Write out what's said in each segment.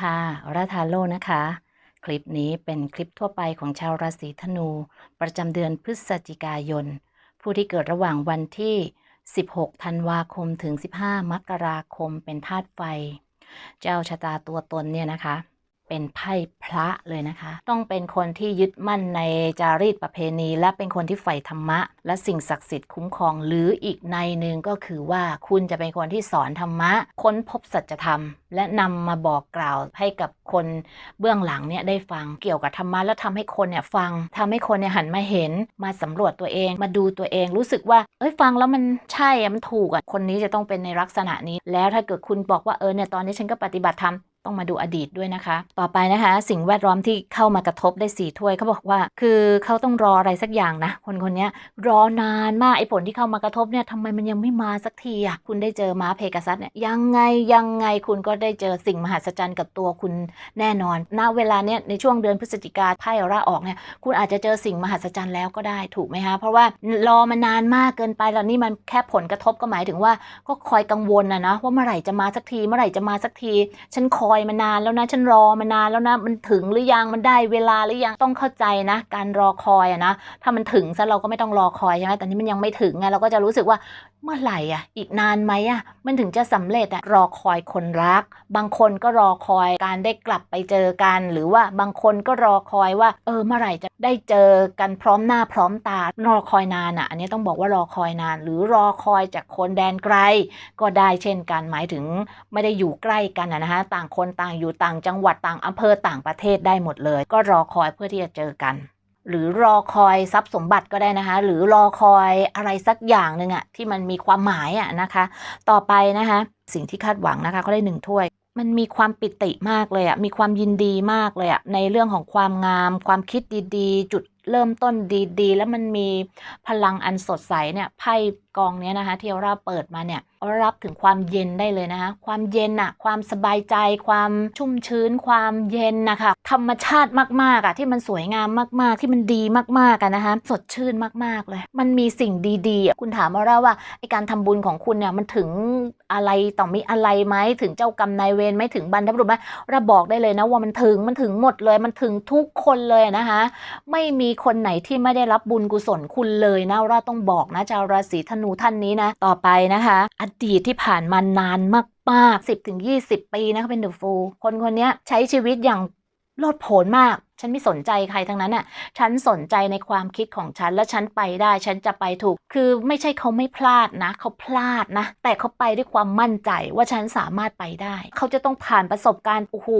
ค่ะราทาโลนะคะ คลิปนี้เป็นคลิปทั่วไปของชาวราศีธนู ประจำเดือนพฤศจิกายน ผู้ที่เกิดระหว่างวันที่ 16 ธันวาคมถึง 15 มกราคมเป็นธาตุไฟ เจ้าชะตาตัวตนเนี่ยนะคะ เป็นไพ่พระเลยนะคะ ต้องเป็นคนที่ยึดมั่นในจารีตประเพณี และเป็นคนที่ใฝ่ธรรมะ และสิ่งศักดิ์สิทธิ์คุ้มครอง หรืออีกในหนึ่งก็คือว่าคุณจะเป็นคนที่สอนธรรมะ ค้นพบสัจธรรม และนำมาบอกกล่าวให้กับคนเบื้องหลังเนี่ยได้ฟังเกี่ยวกับธรรมะแล้วทำให้คนเนี่ยฟังทำให้คนเนี่ยหันมาเห็นมาสำรวจตัวเอง มาดูตัวเองรู้สึกว่า เอ้ยฟังแล้วมันใช่อะมันถูกอะคนนี้จะต้องเป็นในลักษณะนี้ แล้วถ้าเกิดคุณบอกว่าเออเนี่ยตอนนี้ฉันก็ปฏิบัติธรรม ต้องมาดูอดีตด้วยนะคะ ต่อไปนะคะ สิ่งแวดล้อมที่เข้ามากระทบได้สี่ถ้วยเขาบอกว่า คือเขาต้องรออะไรสักอย่างนะ คนคนนี้รอนานมากไอ้ผลที่เข้ามากระทบเนี่ยทำไมมันยังไม่มาสักทีอะคุณได้เจอม้าเพกาซัสเนี่ยยังไงยังไงคุณก็ได้เจอสิ่งมหัศจรรย์กับตัวคุณแน่นอนณเวลาเนี้ยในช่วงเดือนพฤศจิกาไพ่อร่าออกเนี่ยคุณอาจจะเจอสิ่งมหัศจรรย์แล้วก็ได้ถูกไหมคะเพราะว่ารอมานานมากเกินไปแล้วนี่มันแค่ผลกระทบก็หมายถึงว่าก็คอยกังวลนะนะว่าเมื่อไหร่จะมาสักทีเมื่อไหร่จะมาสักที ฉันคอยมานานแล้วนะ ฉันรอมานานแล้วนะ มันถึงหรือยังมันได้เวลาหรือยังต้องเข้าใจนะ การรอคอยอะนะถ้ามันถึงซะเราก็ไม่ต้องรอคอยใช่ไหมแต่นี่มันยังไม่ถึงไงเราก็จะรู้สึกว่าเมื่อไหร่อะ อีกนานไหมอะ มันถึงจะสำเร็จอะ รอคอยคนรัก บางคนก็รอคอยการได้กลับไปเจอกัน หรือว่าบางคนก็รอคอยว่า เออ เมื่อไหร่จะได้เจอกันพร้อมหน้าพร้อมตา รอคอยนานอะ อันนี้ต้องบอกว่ารอคอยนาน หรือรอคอยจากคนแดนไกล ก็ได้เช่นกัน หมายถึงไม่ได้อยู่ใกล้กันอะนะคะ ต่างคนต่างอยู่ต่างจังหวัดต่างอำเภอต่างประเทศได้หมดเลย ก็รอคอยเพื่อที่จะเจอกัน หรือรอคอยทรัพย์สมบัติก็ได้นะคะ หรือรอคอยอะไรสักอย่างหนึ่งอะที่มันมีความหมายอะนะคะ ต่อไปนะคะ สิ่งที่คาดหวังนะคะเขาได้หนึ่งถ้วยมันมีความปิติมากเลยอะมีความยินดีมากเลยอะในเรื่องของความงาม ความคิดดีๆ จุดเริ่มต้นดีๆ แล้วมันมีพลังอันสดใสเนี่ยไพ่ กองเนี้ยนะคะที่เราเปิดมาเนี่ยรับถึงความเย็นได้เลยนะคะความเย็นอะความสบายใจ ความชุ่มชื้น ความเย็นนะคะธรรมชาติมากๆอะที่มันสวยงามมากๆ ที่มันดีมากๆกันนะคะสดชื่นมากๆเลย มันมีสิ่งดีๆคุณถามมาว่าไอการทำบุญของคุณเนี่ยมันถึงอะไรต่อมีอะไรไหมถึงเจ้ากรรมนายเวรไหมถึงบรรพบุรุษไหมเราบอกได้เลยนะว่ามันถึงมันถึงหมดเลย มันถึงทุกคนเลยนะคะไม่มีคนไหนที่ไม่ได้รับบุญกุศลคุณเลยนะเราต้องบอกนะชาวราศีธนูท่านนี้นะ ต่อไปนะคะ อดีตที่ผ่านมานานมากๆ10ถึง20 ปีนะคะเป็นเดอะฟูลคนคนนี้ใช้ชีวิตอย่าง โลดโผนมาก ฉันไม่สนใจใครทั้งนั้นอะ ฉันสนใจในความคิดของฉันและฉันไปได้ ฉันจะไปถูก คือไม่ใช่เขาไม่พลาดนะ เขาพลาดนะ แต่เขาไปด้วยความมั่นใจว่าฉันสามารถไปได้ เขาจะต้องผ่านประสบการณ์ โอ้โห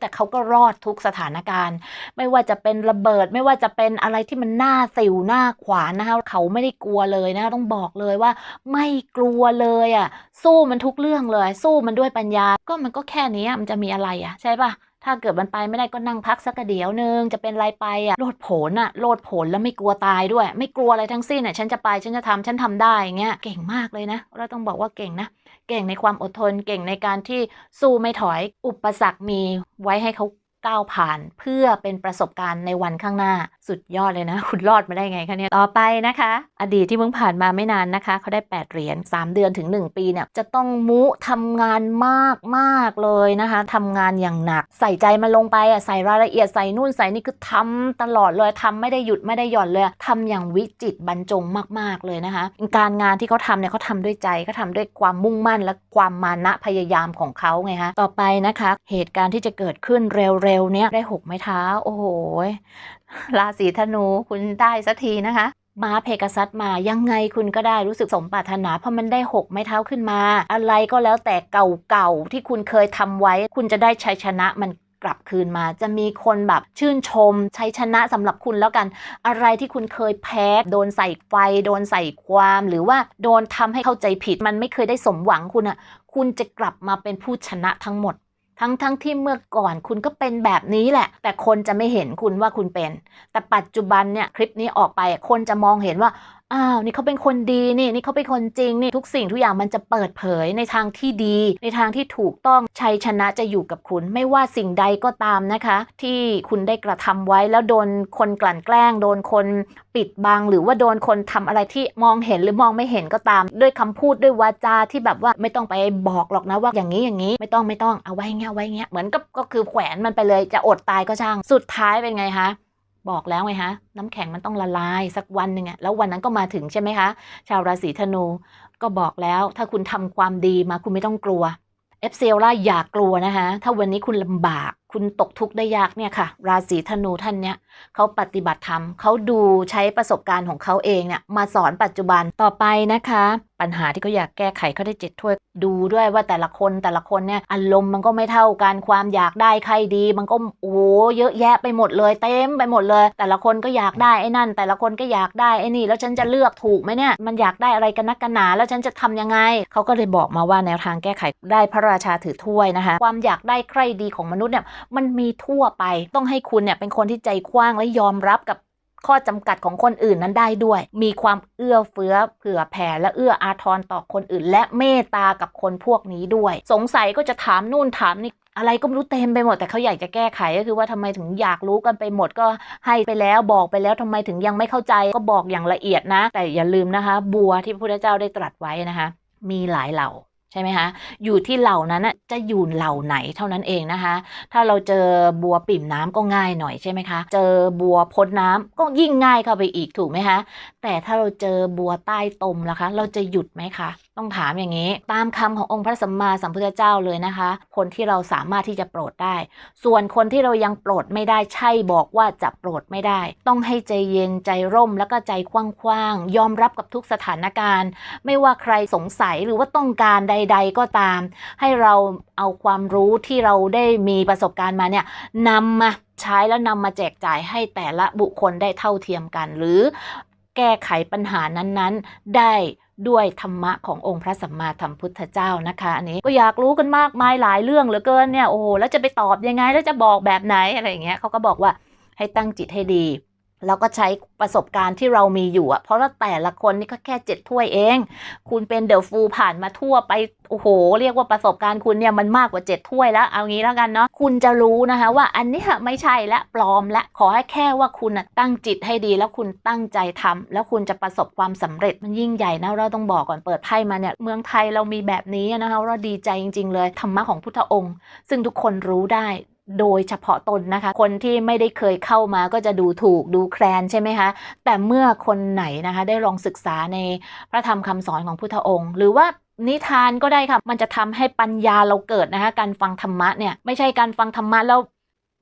แต่เขาก็รอดทุกสถานการณ์ ไม่ว่าจะเป็นระเบิด ไม่ว่าจะเป็นอะไรที่มันหน้าสิวหน้าขวานนะคะ เขาไม่ได้กลัวเลยนะ ต้องบอกเลยว่า ไม่กลัวเลยอะ สู้มันทุกเรื่องเลย สู้มันด้วยปัญญา ก็มันก็แค่นี้ มันจะมีอะไรอะ ใช่ปะ ถ้าเกิดมันไปไม่ได้ก็นั่งพักสักเดี๋ยวนึงจะเป็นไรไปอะโลดผนอะโลดผนแล้วไม่กลัวตายด้วย ไม่กลัวอะไรทั้งสิ้นอะฉันจะไปฉันจะทำฉันทำได้เงี้ยเก่งมากเลยนะ เราต้องบอกว่าเก่งนะ เก่งในความอดทนเก่งในการที่สู้ไม่ถอยอุปสรรคมีไว้ให้เขา ก้าวผ่านเพื่อเป็นประสบการณ์ในวันข้างหน้าสุดยอดเลยนะ คุณรอดมาได้ไงคะเนี่ยต่อไปนะคะ อดีตที่เพิ่งผ่านมาไม่นานนะคะเขาได้ 8 เหรียญ3 เดือนถึง 1 ปีเนี่ยจะต้องมุทำงานมากมากเลยนะคะทำงานอย่างหนัก ใส่ใจมันลงไปอะใส่รายละเอียดใส่นู่นใส่นี่คือทำตลอดเลยทำไม่ได้หยุดไม่ได้หย่อนเลยทำอย่างวิจิตบรรจงมาก ๆเลยนะคะ การงานที่เขาทำเนี่ยเขาทำด้วยใจเขาทำด้วยความมุ่งมั่นและความมานะพยายามของเขาไงคะต่อไปนะคะ เหตุการณ์ที่จะเกิดขึ้นเร็วๆ เนี้ยได้หกไม้เท้า โอ้โห ราศีธนูคุณได้สักทีนะคะมาเพกซัสมายังไงคุณก็ได้รู้สึกสมปรารถนาเพราะมันได้หกไม้เท้าขึ้นมา อะไรก็แล้วแต่เก่าๆ ที่คุณเคยทำไว้ คุณจะได้ชัยชนะมันกลับคืนมา จะมีคนแบบชื่นชมชัยชนะสำหรับคุณแล้วกัน อะไรที่คุณเคยแพ้ โดนใส่ไฟ โดนใส่ความ หรือว่าโดนทำให้เข้าใจผิด มันไม่เคยได้สมหวังคุณอะคุณจะกลับมาเป็นผู้ชนะทั้งหมด ทั้งทั้งที่เมื่อก่อนคุณก็เป็นแบบนี้แหละ แต่คนจะไม่เห็นคุณว่าคุณเป็น แต่ปัจจุบันเนี่ยคลิปนี้ออกไปคนจะมองเห็นว่า อ้าวนี่เขาเป็นคนดีนี่นี่เขาเป็นคนจริงนี่ทุกสิ่งทุกอย่างมันจะเปิดเผยในทางที่ดี ในทางที่ถูกต้องชัยชนะจะอยู่กับคุณ ไม่ว่าสิ่งใดก็ตามนะคะ ที่คุณได้กระทำไว้แล้วโดนคนกลั่นแกล้ง โดนคนปิดบัง หรือว่าโดนคนทำอะไรที่มองเห็นหรือมองไม่เห็นก็ตาม ด้วยคำพูดด้วยวาจาที่แบบว่าไม่ต้องไปบอกหรอกนะว่าอย่างนี้อย่างนี้ ไม่ต้องไม่ต้องเอาไว้เงี้ยไว้เงี้ยเหมือนกับก็คือแขวนมันไปเลยจะอดตายก็ช่างสุดท้ายเป็นไงคะ บอกแล้วไงฮะ น้ำแข็งมันต้องละลายสักวันหนึ่งอะแล้ววันนั้นก็มาถึงใช่ไหมคะ ชาวราศีธนู ก็บอกแล้วถ้าคุณทำความดีมาคุณไม่ต้องกลัวเอฟเซลล่าอย่ากกลัวนะคะ ถ้าวันนี้คุณลำบากคุณตกทุกข์ได้ยากเนี่ยค่ะ ราศีธนูท่านเนี้ยเขาปฏิบัติธรรมเขาดูใช้ประสบการณ์ของเขาเองเนี่ยมาสอนปัจจุบันต่อไปนะคะ ปัญหาที่เขาอยากแก้ไขเขาได้เจ็ดถ้วย ดูด้วยว่าแต่ละคนแต่ละคนเนี่ยอารมณ์มันก็ไม่เท่ากันความอยากได้ใครดี มันก็โอ้โหเยอะแยะไปหมดเลยเต็มไปหมดเลย แต่ละคนก็อยากได้ไอ้นั่น แต่ละคนก็อยากได้ไอ้นี่ แล้วฉันจะเลือกถูกไหมเนี่ยมันอยากได้อะไรกันนักกันหนา แล้วฉันจะทำยังไงเขาก็เลยบอกมาว่าแนวทางแก้ไขได้พระราชาถือถ้วยนะคะความอยากได้ใครดีของมนุษย์เนี่ยมันมีทั่วไปต้องให้คุณเนี่ยเป็นคนที่ใจกว้างและยอมรับกับ ข้อจำกัดของคนอื่นนั้นได้ด้วย มีความเอื้อเฟื้อเผื่อแผ่และเอื้ออาทรต่อคนอื่น และเมตตากับคนพวกนี้ด้วย สงสัยก็จะถามนู่นถามนี่อะไรก็ไม่รู้เต็มไปหมดแต่เขาอยากจะแก้ไขก็คือว่าทำไมถึงอยากรู้กันไปหมดก็ให้ไปแล้วบอกไปแล้วทำไมถึงยังไม่เข้าใจก็บอกอย่างละเอียดนะ แต่อย่าลืมนะคะ บัวที่พระพุทธเจ้าได้ตรัสไว้นะคะ มีหลายเหล่า ใช่ไหมคะ อยู่ที่เหล่านั้นน่ะจะอยู่เหล่าไหนเท่านั้นเองนะคะ ถ้าเราเจอบัวปิ่มน้ำก็ง่ายหน่อยใช่ไหมคะ เจอบัวพ้นน้ำก็ยิ่งง่ายเข้าไปอีกถูกไหมคะ แต่ถ้าเราเจอบัวใต้ตมล่ะคะ เราจะหยุดไหมคะ ต้องถามอย่างนี้ ตามคำขององค์พระสัมมาสัมพุทธเจ้าเลยนะคะ คนที่เราสามารถที่จะโปรดได้ ส่วนคนที่เรายังโปรดไม่ได้ใช่บอกว่าจะโปรดไม่ได้ ต้องให้ใจเย็นใจร่มแล้วก็ใจกว้างๆยอมรับกับทุกสถานการณ์ ไม่ว่าใครสงสัยหรือว่าต้องการใดๆก็ตาม ให้เราเอาความรู้ที่เราได้มีประสบการณ์มาเนี่ยนำมาใช้แล้วนำมาแจกจ่ายให้แต่ละบุคคลได้เท่าเทียมกัน หรือแก้ไขปัญหานั้นๆ ได้ด้วยธรรมะขององค์พระสัมมาสัมพุทธเจ้านะคะ อันนี้ก็อยากรู้กันมากมายหลายเรื่องเหลือเกินเนี่ยโอ้โหแล้วจะไปตอบยังไงแล้วจะบอกแบบไหนอะไรอย่างเงี้ยเขาก็บอกว่าให้ตั้งจิตให้ดี แล้วก็ใช้ประสบการณ์ที่เรามีอยู่อะเพราะว่าแต่ละคนนี่ก็แค่เจ็ดถ้วยเอง คุณเป็นเดอะฟูผ่านมาทั่วไป โอ้โห เรียกว่าประสบการณ์คุณเนี่ยมันมากกว่าเจ็ดถ้วยแล้ว เอางี้แล้วกันเนาะ คุณจะรู้นะคะว่าอันนี้ไม่ใช่และปลอมและขอให้แค่ว่าคุณตั้งจิตให้ดีแล้วคุณตั้งใจทำแล้วคุณจะประสบความสำเร็จมันยิ่งใหญ่นะเราต้องบอกก่อนเปิดไพ่มาเนี่ยเมืองไทยเรามีแบบนี้นะคะเราดีใจจริง ๆ เลยธรรมะของพุทธองค์ ซึ่งทุกคนรู้ได้ โดยเฉพาะตนนะคะ คนที่ไม่ได้เคยเข้ามาก็จะดูถูกดูแคลนใช่ไหมคะ แต่เมื่อคนไหนนะคะได้ลองศึกษาในพระธรรมคำสอนของพุทธองค์ หรือว่านิทานก็ได้ค่ะ มันจะทำให้ปัญญาเราเกิดนะคะ การฟังธรรมะเนี่ยไม่ใช่การฟังธรรมะแล้ว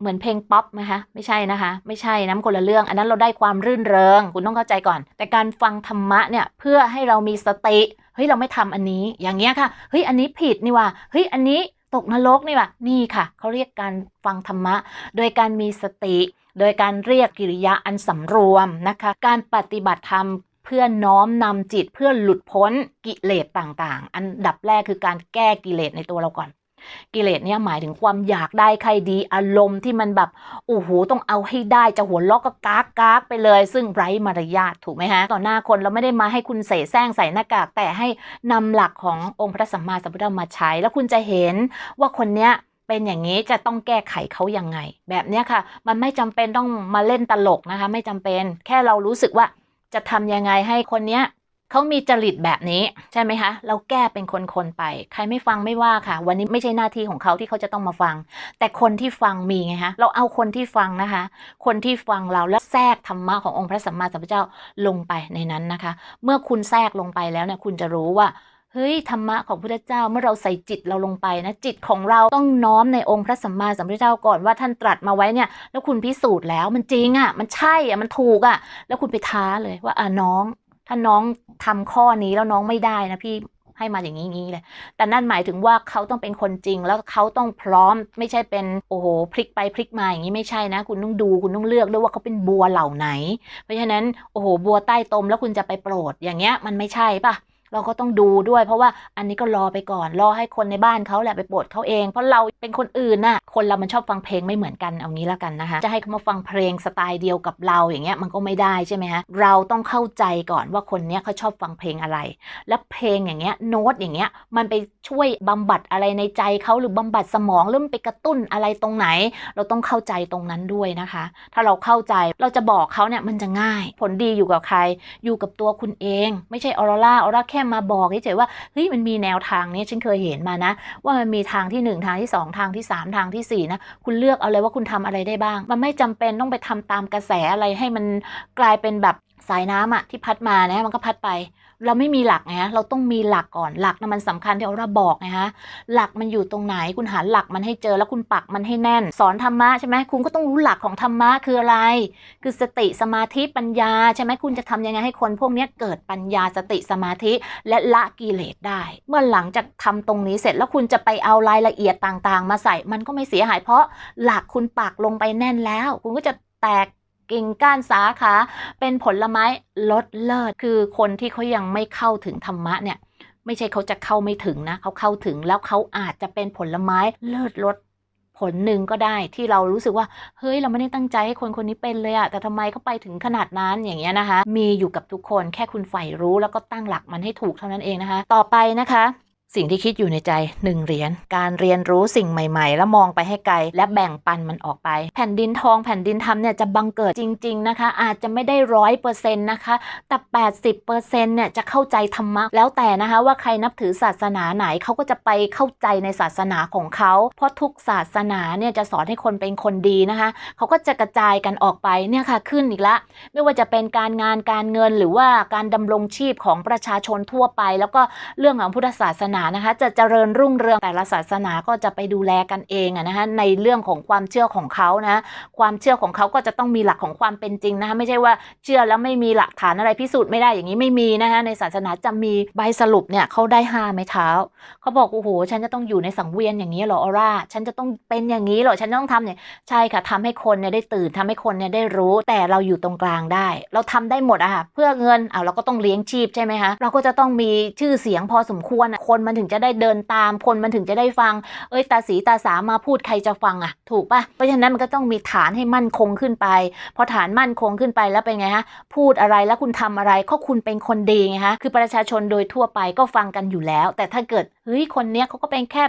เหมือนเพลงป๊อปนะคะ ไม่ใช่นะคะ ไม่ใช่นะมันคนละเรื่อง อันนั้นเราได้ความรื่นเริง คุณต้องเข้าใจก่อน แต่การฟังธรรมะเนี่ยเพื่อให้เรามีสติเฮ้ยเราไม่ทำอันนี้อย่างเงี้ยค่ะเฮ้ยอันนี้ผิดนี่ว่ะเฮ้ยอันนี้ ตกนรกนี่ว่ะนี่ค่ะ เขาเรียกการฟังธรรมะ โดยการมีสติ โดยการเรียกกิริยาอันสำรวมนะคะ การปฏิบัติธรรมเพื่อน้อมนำจิตเพื่อหลุดพ้นกิเลสต่างๆ อันดับแรกคือการแก้กิเลสในตัวเราก่อน กิเลสเนี่ยหมายถึงความอยากได้ใครดีอารมณ์ที่มันแบบโอ้โหต้องเอาให้ได้จะหัวล็อกก็กากกากไปเลย ซึ่งไร้มารยาทถูกไหมฮะต่อหน้าคนเราไม่ได้มาให้คุณเสแสร้งใส่หน้ากาก แต่ให้นำหลักขององค์พระสัมมาสัมพุทธเจ้ามาใช้ แล้วคุณจะเห็นว่าคนเนี้ยเป็นอย่างนี้จะต้องแก้ไขเขายังไง แบบเนี้ยค่ะ มันไม่จำเป็นต้องมาเล่นตลกนะคะ ไม่จำเป็น แค่เรารู้สึกว่าจะทำยังไงให้คนเนี้ย เขามีจริตแบบนี้ใช่ไหมคะ เราแก้เป็นคนๆไป ใครไม่ฟังไม่ว่าค่ะ วันนี้ไม่ใช่หน้าที่ของเขาที่เขาจะต้องมาฟัง แต่คนที่ฟังมีไงคะเราเอาคนที่ฟังนะคะ คนที่ฟังเราแล้วแทรกธรรมะขององค์พระสัมมาสัมพุทธเจ้าลงไปในนั้นนะคะ เมื่อคุณแทรกลงไปแล้วเนี่ยคุณจะรู้ว่าเฮ้ยธรรมะของพระพุทธเจ้าเมื่อเราใส่จิตเราลงไปนะจิตของเราต้องน้อมในองค์พระสัมมาสัมพุทธเจ้าก่อนว่าท่านตรัสมาไว้เนี่ย แล้วคุณพิสูจน์แล้วมันจริงอะ่ะมันใช่อะ่ะมันถูกอะ่ะ แล้วคุณไปท้าเลยว่าอ่าน้อง ถ้าน้องทำข้อนี้แล้วน้องไม่ได้นะพี่ให้มาอย่างนี้อย่างนี้เลย แต่นั่นหมายถึงว่าเขาต้องเป็นคนจริง แล้วเขาต้องพร้อม ไม่ใช่เป็นโอ้โหพลิกไปพลิกมาอย่างนี้ไม่ใช่นะ คุณต้องดูคุณต้องเลือกด้วยว่าเขาเป็นบัวเหล่าไหน เพราะฉะนั้นโอ้โหบัวใต้ตมแล้วคุณจะไปโปรดอย่างเงี้ยมันไม่ใช่ปะ เราก็ต้องดูด้วย เพราะว่าอันนี้ก็รอไปก่อนรอให้คนในบ้านเขาแหละไปโปรดเขาเอง เพราะเราเป็นคนอื่นน่ะคนเรามันชอบฟังเพลงไม่เหมือนกันเอางี้ละกันนะคะ จะให้เขามาฟังเพลงสไตล์เดียวกับเราอย่างเงี้ยมันก็ไม่ได้ใช่ไหมฮะเราต้องเข้าใจก่อนว่าคนเนี้ยเขาชอบฟังเพลงอะไร แล้วเพลงอย่างเงี้ยโน้ตอย่างเงี้ยมันไปช่วยบำบัดอะไรในใจเขาหรือบำบัดสมองหรือมันไปกระตุ้นอะไรตรงไหน เราต้องเข้าใจตรงนั้นด้วยนะคะ ถ้าเราเข้าใจเราจะบอกเขาเนี่ยมันจะง่าย ผลดีอยู่กับใคร อยู่กับตัวคุณเอง ไม่ใช่ออร่าออร่าแค่มาบอกเฉยๆว่าเฮ้ยมันมีแนวทางนี้ฉันเคยเห็นมานะ ว่ามันมีทางที่หนึ่งทางที่สองทางที่สามทางที่สี่นะ คุณเลือกเอาเลยว่าคุณทำอะไรได้บ้าง มันไม่จำเป็นต้องไปทำตามกระแสอะไรให้มันกลายเป็นแบบสายน้ำอะที่พัดมานะมันก็พัดไป เราไม่มีหลักไงฮะเราต้องมีหลักก่อนหลักนะมันสำคัญที่เราบอกไงฮะหลักมันอยู่ตรงไหนคุณหาหลักมันให้เจอแล้วคุณปักมันให้แน่น สอนธรรมะใช่ไหมคุณก็ต้องรู้หลักของธรรมะคืออะไร คือสติสมาธิปัญญาใช่ไหมคุณจะทำยังไงให้คนพวกนี้เกิดปัญญาสติสมาธิและละกิเลสได้ เมื่อหลังจากทำตรงนี้เสร็จแล้วคุณจะไปเอารายละเอียดต่างๆ มาใส่มันก็ไม่เสียหายเพราะหลักคุณปักลงไปแน่นแล้ว คุณก็จะแตก กิ่งก้านสาขา เป็นผลไม้ลดเลิศ คือคนที่เขายังไม่เข้าถึงธรรมะเนี่ยไม่ใช่เขาจะเข้าไม่ถึงนะเขาเข้าถึงแล้วเขาอาจจะเป็นผลไม้เลิศรสผลหนึ่งก็ได้ที่เรารู้สึกว่า เฮ้ย เราไม่ได้ตั้งใจให้คนคนนี้เป็นเลยอะแต่ทำไมเขาไปถึงขนาดนั้นอย่างเงี้ยนะคะ มีอยู่กับทุกคนแค่คุณใฝ่รู้แล้วก็ตั้งหลักมันให้ถูกเท่านั้นเองนะคะ ต่อไปนะคะ สิ่งที่คิดอยู่ในใจหนึ่งเหรียญการเรียนรู้สิ่งใหม่ ๆ แล้วมองไปให้ไกล และแบ่งปันมันออกไป แผ่นดินทองแผ่นดินธรรมเนี่ยจะบังเกิดจริง ๆนะคะ อาจจะไม่ได้ร้อยเปอร์เซ็นต์นะคะแต่80เปอร์เซ็นต์เนี่ยจะเข้าใจธรรมะแล้วแต่นะคะว่าใครนับถือศาสนาไหนเขาก็จะไปเข้าใจในศาสนาของเขา เพราะทุกศาสนาเนี่ยจะสอนให้คนเป็นคนดีนะคะเขาก็จะกระจายกันออกไปเนี่ยค่ะขึ้นอีกละ ไม่ว่าจะเป็นการงานการเงินหรือว่าการดำรงชีพของประชาชนทั่วไป แล้วก็เรื่องของพุทธศาสนานะคะจะเจริญรุ่งเรืองแต่ละศาสนาก็จะไปดูแลกันเองนะคะในเรื่องของความเชื่อของเขานะความเชื่อของเขาก็จะต้องมีหลักของความเป็นจริงนะคะไม่ใช่ว่าเชื่อแล้วไม่มีหลักฐานอะไรพิสูจน์ไม่ได้อย่างนี้ไม่มีนะคะในศาสนาจะมีใบสรุปเนี่ยเขาได้ห้าไม้เท้าเขาบอกโอ้โหฉันจะต้องอยู่ในสังเวียนอย่างนี้เหรอออร่าฉันจะต้องเป็นอย่างนี้เหรอฉันต้องทำเนี่ยใช่ค่ะทำให้คนเนี่ยได้ตื่นทำให้คนเนี่ยได้รู้ แต่เราอยู่ตรงกลางได้ เราทำได้หมดอะค่ะเพื่อเงินเอาเราก็ต้องเลี้ยงชีพใช่ไหมคะเราก็จะต้องมีชื่อเสียงพอสมควรคนมันถึงจะได้เดินตามคนมันถึงจะได้ฟัง เอ้ยตาสีตาสามาพูดใครจะฟังอะถูกปะเพราะฉะนั้นมันก็ต้องมีฐานให้มั่นคงขึ้นไป พอฐานมั่นคงขึ้นไปแล้วเป็นไงฮะพูดอะไรแล้วคุณทำอะไรก็คุณเป็นคนดีไงฮะคือประชาชนโดยทั่วไปก็ฟังกันอยู่แล้ว แต่ถ้าเกิดเฮ้ยคนเนี้ยเขาก็เป็นแค่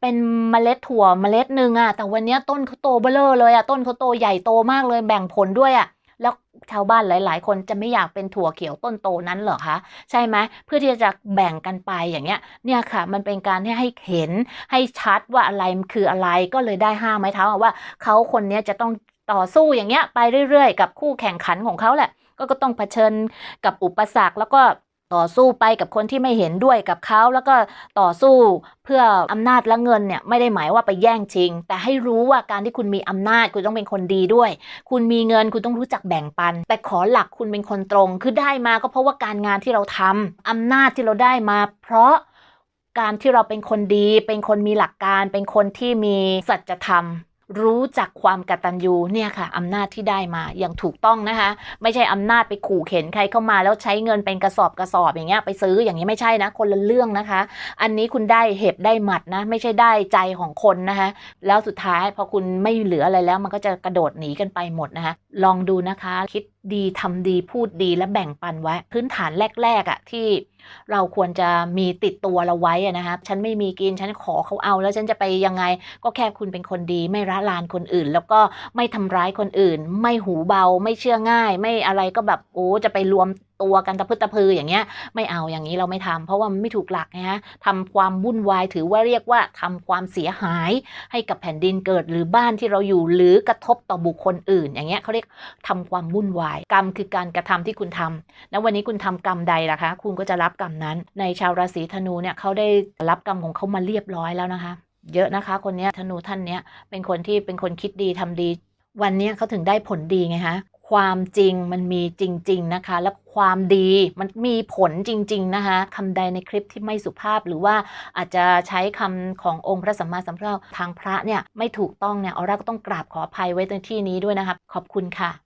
เป็นเมล็ดถั่วเมล็ดหนึ่งอะแต่วันเนี้ยต้นเขาโตเบ้อเร่อเลยอะต้นเขาโตใหญ่โตมากเลยแบ่งผลด้วยอะ แล้วชาวบ้านหลาย ๆ คนจะไม่อยากเป็นถั่วเขียวต้นโตนั้นเหรอคะใช่ไหมเพื่อที่จะแบ่งกันไปอย่างเงี้ยเนี่ยค่ะ มันเป็นการให้ให้เห็นให้ชัดว่าอะไรมันคืออะไรก็เลยได้ห้าไม้เท้าว่าเขาคนนี้จะต้องต่อสู้อย่างเงี้ยไปเรื่อย ๆ กับคู่แข่งขันของเขาแหละก็ก็ต้องเผชิญกับอุปสรรคแล้วก็ ต่อสู้ไปกับคนที่ไม่เห็นด้วยกับเขาแล้วก็ต่อสู้เพื่ออำนาจและเงินเนี่ยไม่ได้หมายว่าไปแย่งชิง แต่ให้รู้ว่าการที่คุณมีอำนาจคุณต้องเป็นคนดีด้วย คุณมีเงินคุณต้องรู้จักแบ่งปัน แต่ขอหลักคุณเป็นคนตรงคือได้มาก็เพราะว่าการงานที่เราทำอำนาจที่เราได้มาเพราะการที่เราเป็นคนดี เป็นคนมีหลักการ เป็นคนที่มีสัจธรรม รู้จักความกตัญญูเนี่ยค่ะอำนาจที่ได้มาอย่างถูกต้องนะคะ ไม่ใช่อำนาจไปขู่เข็นใครเข้ามาแล้วใช้เงินเป็นกระสอบกระสอบอย่างเงี้ยไปซื้ออย่างนี้ไม่ใช่นะ คนละเรื่องนะคะ อันนี้คุณได้เห็บได้หมัดนะ ไม่ใช่ได้ใจของคนนะคะ แล้วสุดท้ายพอคุณไม่เหลืออะไรแล้ว มันก็จะกระโดดหนีกันไปหมดนะคะ ลองดูนะคะคิด ดีทำดีพูดดีและแบ่งปันไว้ พื้นฐานแรกๆอะ่ะที่เราควรจะมีติดตัวเราไว้ะนะคะฉันไม่มีกินฉันขอเขาเอา แล้วฉันจะไปยังไง ก็แค่คุณเป็นคนดี ไม่ละลานคนอื่น แล้วก็ไม่ทำร้ายคนอื่น ไม่หูเบา ไม่เชื่อง่าย ไม่อะไรก็แบบโอ้จะไปรวม ตัวกันตะพึดตะพืออย่างเงี้ย ไม่เอาอย่างนี้เราไม่ทำเพราะว่ามันไม่ถูกหลักนะฮะทำความวุ่นวายถือว่าเรียกว่าทำความเสียหายให้กับแผ่นดินเกิดหรือบ้านที่เราอยู่หรือกระทบต่อบุคคลอื่น อย่างเงี้ยเขาเรียกทำความวุ่นวายกรรมคือการกระทำที่คุณทำแล้ววันนี้คุณทำกรรมใดล่ะคะ คุณก็จะรับกรรมนั้น ในชาวราศีธนูเนี่ยเขาได้รับกรรมของเขามาเรียบร้อยแล้วนะคะ เยอะนะคะ คนนี้ธนูท่านเนี้ยเป็นคนที่เป็นคนคิดดีทำดี วันนี้เขาถึงได้ผลดีไงคะ ความจริงมันมีจริง ๆ นะคะ และความดีมันมีผลจริง ๆ นะคะคำใดในคลิปที่ไม่สุภาพหรือว่าอาจจะใช้คำขององค์พระสัมมาสัมพุทธเจ้าทางพระเนี่ยไม่ถูกต้องเนี่ยออร่าก็ต้องกราบขออภัยไว้ในที่นี้ด้วยนะคะขอบคุณค่ะ